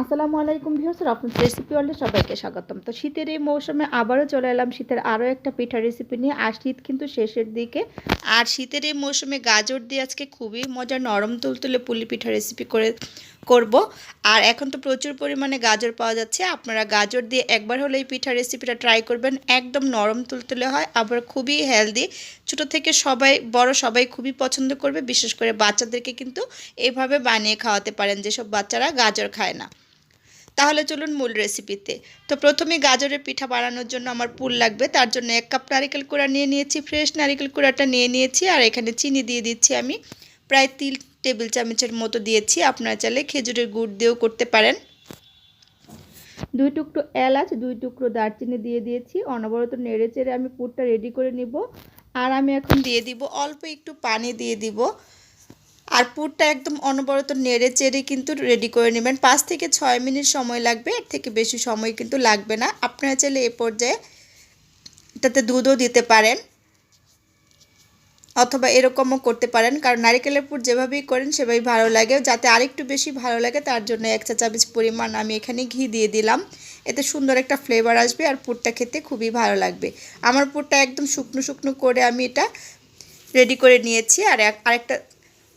আসসালামু আলাইকুম views রফন recipe ওয়ার্ল্ডে সবাইকে স্বাগতম। তো শীতের এই মৌসুমে আবারও চলে এলাম শীতের আরও একটা পিঠা রেসিপি নিয়ে। আর শীত কিন্তু শেষের দিকে। আর শীতের এই মৌসুমে গাজর দিয়ে আজকে খুবই মজার নরম তুলতুলে পুলি পিঠা রেসিপি করে করব। আর এখন তো প্রচুর পরিমাণে গাজর পাওয়া যাচ্ছে। আপনারা গাজর দিয়ে একবার হলে এই পিঠা রেসিপিটা ট্রাই করবেন। একদম নরম তুলতুলে হয়, আবার খুবই হেলদি ছোট থেকে সবাই, বড় সবাই খুবই পছন্দ করবে। বিশেষ করে বাচ্চাদেরকে কিন্তু এভাবে বানিয়ে খাওয়াতে পারেন, যেসব বাচ্চারা গাজর খায় না। তাহলে চলুন মূল রেসিপিতে তো প্রথমে গাজরের পিঠা বানানোর জন্য আমার পুর লাগবে তার জন্য এক কাপ নারিকেল কুড়া নিয়ে নিয়েছি ফ্রেশ নারিকেল কুড়াটা নিয়ে নিয়েছি আর এখানে চিনি দিয়ে দিচ্ছি আমি। প্রায় তিন টেবিল চামচের মতো দিয়েছি আপনারা চাইলে খেজুরের গুড় দিয়েও করতে পারেন। দুই টুকরো এলাচ দুই টুকরো দারচিনি দিয়ে দিয়েছি অনবরত নেড়ে চেড়ে আমি পুরটা রেডি করে নিব। আর আমি এখন দিয়ে দিব অল্প একটু পানি দিয়ে দিব। আর পুরটা একদম অনবরত নেড়ে চেড়ে কিন্তু রেডি করে নেবেন। পাঁচ থেকে ছয় মিনিট সময় লাগবে, এর থেকে বেশি সময় কিন্তু লাগবে না। আপনারা চাইলে এ পর্যায়ে এটাতে দুধও দিতে পারেন অথবা এরকমও করতে পারেন। কারণ নারিকেলের পুর যেভাবেই করেন, সেভাবেই ভালো লাগে। যাতে আরেকটু বেশি ভালো লাগে, তার জন্য এক চা চামচ পরিমাণ আমি এখানে ঘি দিয়ে দিলাম। এতে সুন্দর একটা ফ্লেভার আসবে আর পুরটা খেতে খুবই ভালো লাগবে। আমার পুরটা একদম শুকনো শুকনো করে আমি এটা রেডি করে নিয়েছি। আর আরেকটা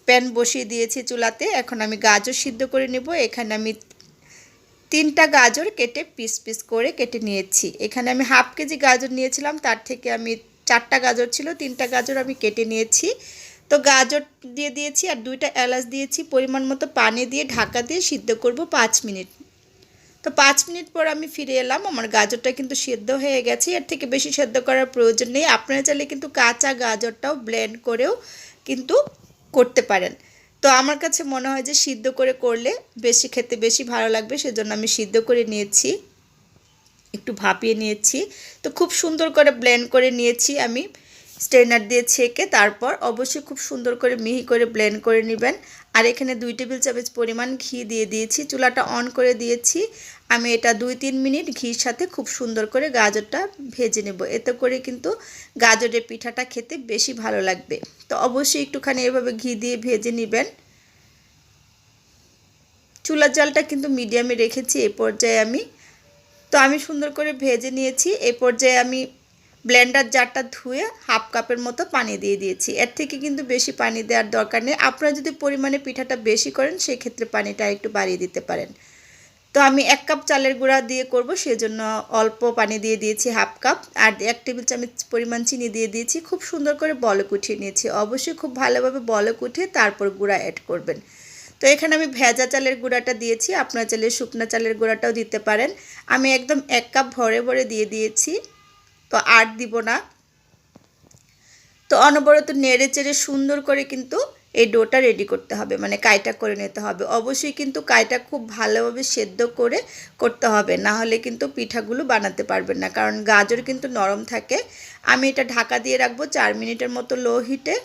প্যান বসিয়ে দিয়েছি চুলাতে। এখন আমি গাজর সিদ্ধ করে নেব। এখানে আমি তিনটা গাজর কেটে পিস পিস করে কেটে নিয়েছি। এখানে আমি হাফ কেজি গাজর নিয়েছিলাম, তার থেকে আমি চারটা গাজর ছিল, তিনটা গাজর আমি কেটে নিয়েছি। তো গাজর দিয়ে দিয়েছি আর দুইটা এলাচ দিয়েছি। পরিমাণ মতো পানি দিয়ে ঢাকা দিয়ে সিদ্ধ করব পাঁচ মিনিট। তো পাঁচ মিনিট পর আমি ফিরে এলাম। আমার গাজরটা কিন্তু সেদ্ধ হয়ে গেছে। এর থেকে বেশি সেদ্ধ করার প্রয়োজন নেই। আপনারা চাইলে কিন্তু কাঁচা গাজরটাও ব্লেন্ড করেও কিন্তু করতে পারেন। তো আমার কাছে মনে হয় যে সিদ্ধ করে করলে বেশি খেতে বেশি ভালো লাগবে, সেজন্য আমি সিদ্ধ করে নিয়েছি, একটু ভাপিয়ে নিয়েছি। তো খুব সুন্দর করে ব্লেন্ড করে নিয়েছি আমি। স্ট্রেনার দিয়ে ছেঁকে তারপর অবশ্যই খুব সুন্দর করে মিহি করে ব্লেন্ড করে নেবেন। আর এখানে দুই টেবিল চামচ পরিমাণ ঘি দিয়ে দিয়েছি। চুলাটা অন করে দিয়েছি। আমি এটা দুই তিন মিনিট ঘির সাথে খুব সুন্দর করে গাজরটা ভেজে নেব। এতে করে কিন্তু গাজরের পিঠাটা খেতে বেশি ভালো লাগবে। তো অবশ্যই একটুখানি এভাবে ঘি দিয়ে ভেজে নেবেন। চুলার জলটা কিন্তু মিডিয়ামে রেখেছি এ পর্যায়ে আমি। তো আমি সুন্দর করে ভেজে নিয়েছি। এ পর্যায়ে আমি ব্লেন্ডার জারটা ধুয়ে হাফ কাপের মতো পানি দিয়ে দিয়েছি। এর থেকে কিন্তু বেশি পানি দেওয়ার দরকার নেই। আপনারা যদি পরিমাণে পিঠাটা বেশি করেন, সেক্ষেত্রে পানিটা একটু বাড়িয়ে দিতে পারেন। তো আমি এক কাপ চালের গুঁড়া দিয়ে করব, সেজন্য অল্প পানি দিয়ে দিয়েছি হাফ কাপ। আর এক টেবিল চামচ পরিমাণ চিনি দিয়ে দিয়েছি। খুব সুন্দর করে বলক উঠিয়ে নিয়েছি। অবশ্যই খুব ভালোভাবে বলক উঠিয়ে তারপর গুঁড়া অ্যাড করবেন। তো এখানে আমি ভেজা চালের গুঁড়াটা দিয়েছি। আপনার চালের শুকনো চালের গুঁড়াটাও দিতে পারেন। আমি একদম এক কাপ ভরে ভরে দিয়ে দিয়েছি। তো আর দিব না। তো অনবরত নেড়ে চেড়ে সুন্দর করে কিন্তু এই ডোটা রেডি করতে হবে মানে কাইটা করে নিতে হবে। অবশ্যই কিন্তু কাইটা খুব ভালোভাবে সেদ্ধ করে করতে হবে, না হলে কিন্তু পিঠাগুলো বানাতে পারবেন না। কারণ গাজর কিন্তু নরম থাকে। আমি এটা ঢাকা দিয়ে রাখব চার মিনিটের মতো লো হিটে।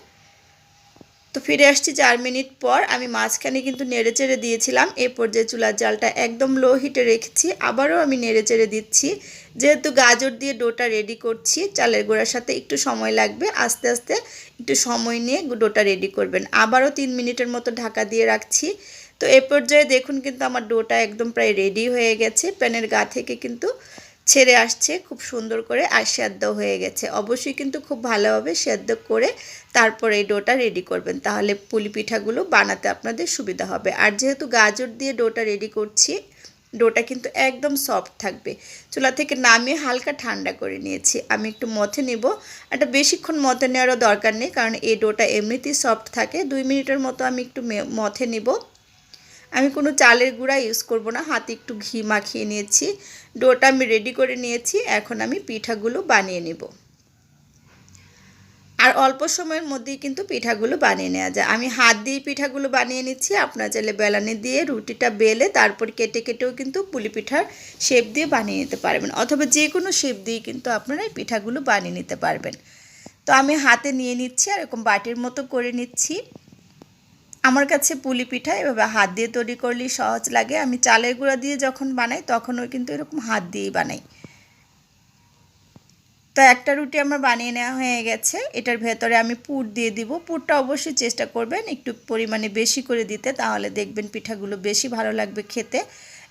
তো ফিরে আসছি চার মিনিট পর। আমি মাঝখানে কিন্তু নেড়ে চেড়ে দিয়েছিলাম। এ পর্যায়ে চুলার জালটা একদম লো হিটে রেখেছি। আবারও আমি নেড়ে চেড়ে দিচ্ছি। যেহেতু গাজর দিয়ে ডোটা রেডি করছি, চালের গোড়ার সাথে একটু সময় লাগবে। আস্তে আস্তে একটু সময় নিয়ে ডোটা রেডি করবেন। আবারও তিন মিনিটের মতো ঢাকা দিয়ে রাখছি। তো এ পর্যায়ে দেখুন কিন্তু আমার ডোটা একদম প্রায় রেডি হয়ে গেছে। প্যানের গা থেকে কিন্তু ছেড়ে আসছে, খুব সুন্দর করে আর সেদ্ধ হয়ে গেছে। অবশ্যই কিন্তু খুব ভালোভাবে সেদ্ধ করে তারপরে এই ডোটা রেডি করবেন। তাহলে পুলি পিঠাগুলো বানাতে আপনাদের সুবিধা হবে। আর যেহেতু গাজর দিয়ে ডোটা রেডি করছি, ডোটা কিন্তু একদম সফট থাকবে। চুলা থেকে নামিয়ে হালকা ঠান্ডা করে নিয়েছি। আমি একটু মথে নিব। একটা বেশিক্ষণ মথে নেওয়ারও দরকার নেই, কারণ এই ডোটা এমনিতেই সফট থাকে। দুই মিনিটের মতো আমি একটু মথে নিব। আমি কোনো চালের গুঁড়া ইউজ করব না। হাতে একটু ঘি মাখিয়ে নিয়েছি। ডোটা আমি রেডি করে নিয়েছি। এখন আমি পিঠাগুলো বানিয়ে নেব। আর অল্প সময়ের মধ্যেই কিন্তু পিঠাগুলো বানিয়ে নেওয়া যায়। আমি হাত দিয়ে পিঠাগুলো বানিয়ে নিচ্ছি। আপনার চাইলে বেলানি দিয়ে, রুটিটা বেলে, তারপর কেটে কেটেও কিন্তু পুলি পিঠার শেপ দিয়ে বানিয়ে নিতে পারবেন। অথবা যে কোনো শেপ দিয়ে কিন্তু আপনারা এই পিঠাগুলো বানিয়ে নিতে পারবেন। তো আমি হাতে নিয়ে নিচ্ছি। আর এরকম বাটির মতো করে নিচ্ছি। আমার কাছে পুলি পিঠা এভাবে হাত দিয়ে তৈরি করলেই সহজ লাগে। আমি চালের গুঁড়া দিয়ে যখন বানাই, তখনও কিন্তু এরকম হাত দিয়েই বানাই। তো একটা রুটি আমার বানিয়ে নেওয়া হয়ে গেছে। এটার ভেতরে আমি পুর দিয়ে দিব। পুরটা অবশ্যই চেষ্টা করবেন একটু পরিমাণে বেশি করে দিতে, তাহলে দেখবেন পিঠাগুলো বেশি ভালো লাগবে খেতে।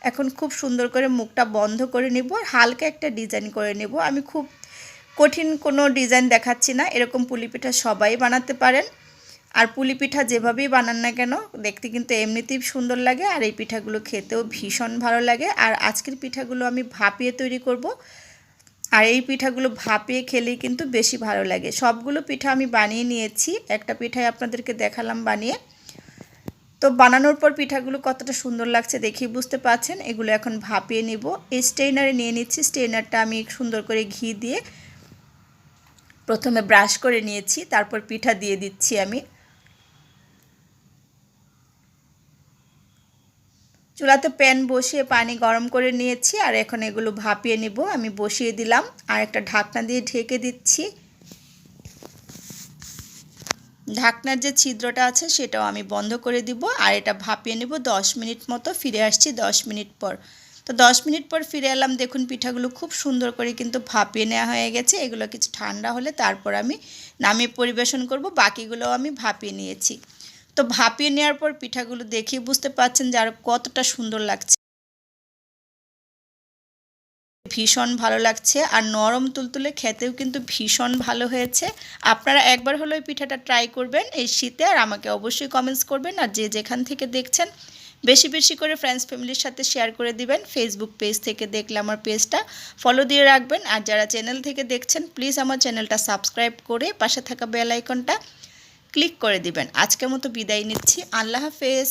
এখন খুব সুন্দর করে মুখটা বন্ধ করে নেব আর হালকা একটা ডিজাইন করে নেব। আমি খুব কঠিন কোনো ডিজাইন দেখাচ্ছি না। এরকম পুলি পিঠা সবাই বানাতে পারেন। আর পুলি পিঠা যেভাবেই বানান না কেন, দেখতে কিন্তু এমনিতেই সুন্দর লাগে আর এই পিঠাগুলো খেতেও ভীষণ ভালো লাগে। আর আজকের পিঠাগুলো আমি ভাপিয়ে তৈরি করব। আর এই পিঠাগুলো ভাপিয়ে খেলেই কিন্তু বেশি ভালো লাগে। সবগুলো পিঠা আমি বানিয়ে নিয়েছি। একটা পিঠাই আপনাদেরকে দেখালাম বানিয়ে। তো বানানোর পর পিঠাগুলো কতটা সুন্দর লাগছে দেখেই বুঝতে পারছেন। এগুলো এখন ভাপিয়ে নিব। এই স্টেইনারে নিয়ে নিচ্ছি। স্টেইনারটা আমি সুন্দর করে ঘি দিয়ে প্রথমে ব্রাশ করে নিয়েছি। তারপর পিঠা দিয়ে দিচ্ছি আমি। চুলাতে প্যান বসিয়ে পানি গরম করে নিয়েছি, আর এখন এগুলো ভাপিয়ে নিব। আমি বসিয়ে দিলাম, আর একটা ঢাকনা দিয়ে ঢেকে দিচ্ছি। ঢাকনার যে ছিদ্রটা আছে সেটাও আমি বন্ধ করে দিব, আর এটা ভাপিয়ে নেব দশ মিনিট মতো, ফিরে আসছি দশ মিনিট পর। তো দশ মিনিট পর ফিরে এলাম, দেখুন পিঠাগুলো খুব সুন্দর করে কিন্তু ভাপিয়ে নেওয়া হয়ে গেছে, এগুলো কিছু ঠান্ডা হলে তারপর আমি নামিয়ে পরিবেশন করব, বাকিগুলোও আমি ভাপিয়ে নিয়েছি। তো ভাপিয়ে নেওয়ার পর পিঠাগুলো দেখে বুঝতে পারছেন যে আর কতটা সুন্দর লাগছে। ভীষণ ভালো লাগছে আর নরম তুলতুলে খেতেও কিন্তু ভীষণ ভালো হয়েছে। আপনারা একবার হলো এই পিঠাটা ট্রাই করবেন এই শীতে আর আমাকে অবশ্যই কমেন্টস করবেন আর যে যেখান থেকে দেখছেন বেশি বেশি করে ফ্রেন্ডস ফ্যামিলির সাথে শেয়ার করে দিবেন। ফেসবুক পেজ থেকে দেখলে আমার পেজটা ফলো দিয়ে রাখবেন। আর যারা চ্যানেল থেকে দেখছেন প্লিজ আমার চ্যানেলটা সাবস্ক্রাইব করে পাশে থাকা বেল আইকনটা ক্লিক করে দিবেন। আজকের মতো বিদায় নিচ্ছি। আল্লাহ হাফেজ।